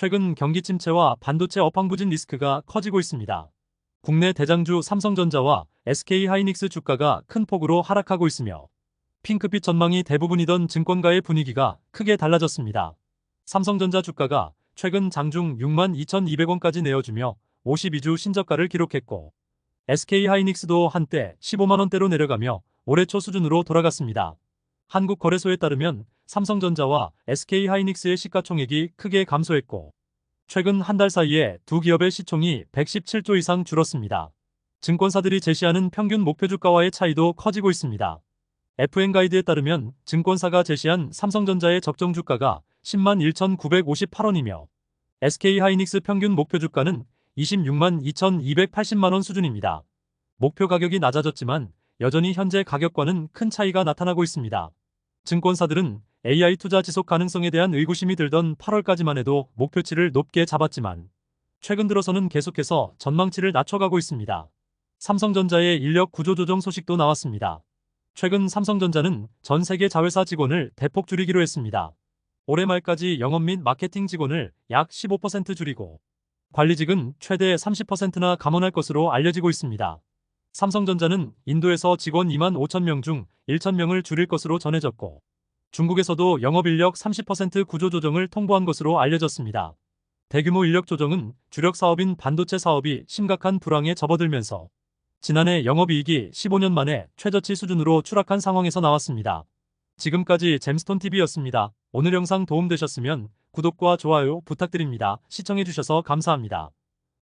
최근 경기 침체와 반도체 업황 부진 리스크가 커지고 있습니다. 국내 대장주 삼성전자와 SK 하이닉스 주가가 큰 폭으로 하락하고 있으며 핑크빛 전망이 대부분이던 증권가의 분위기가 크게 달라졌습니다. 삼성전자 주가가 최근 장중 6만 2,200원까지 내어주며 52주 신저가를 기록했고 SK 하이닉스도 한때 15만원대로 내려가며 올해 초 수준으로 돌아갔습니다. 한국거래소에 따르면 삼성전자와 SK 하이닉스의 시가총액이 크게 감소했고 최근 한 달 사이에 두 기업의 시총이 117조 이상 줄었습니다. 증권사들이 제시하는 평균 목표 주가와의 차이도 커지고 있습니다. FN 가이드에 따르면 증권사가 제시한 삼성전자의 적정 주가가 10만 1,958원이며 SK 하이닉스 평균 목표 주가는 26만 2,280만원 수준입니다. 목표 가격이 낮아졌지만 여전히 현재 가격과는 큰 차이가 나타나고 있습니다. 증권사들은 AI 투자 지속 가능성에 대한 의구심이 들던 8월까지만 해도 목표치를 높게 잡았지만 최근 들어서는 계속해서 전망치를 낮춰가고 있습니다. 삼성전자의 인력 구조 조정 소식도 나왔습니다. 최근 삼성전자는 전 세계 자회사 직원을 대폭 줄이기로 했습니다. 올해 말까지 영업 및 마케팅 직원을 약 15% 줄이고 관리직은 최대 30%나 감원할 것으로 알려지고 있습니다. 삼성전자는 인도에서 직원 2만 5천 명 중 1천 명을 줄일 것으로 전해졌고 중국에서도 영업인력 30% 구조조정을 통보한 것으로 알려졌습니다. 대규모 인력 조정은 주력 사업인 반도체 사업이 심각한 불황에 접어들면서 지난해 영업이익이 15년 만에 최저치 수준으로 추락한 상황에서 나왔습니다. 지금까지 잼스톤TV였습니다. 오늘 영상 도움되셨으면 구독과 좋아요 부탁드립니다. 시청해주셔서 감사합니다.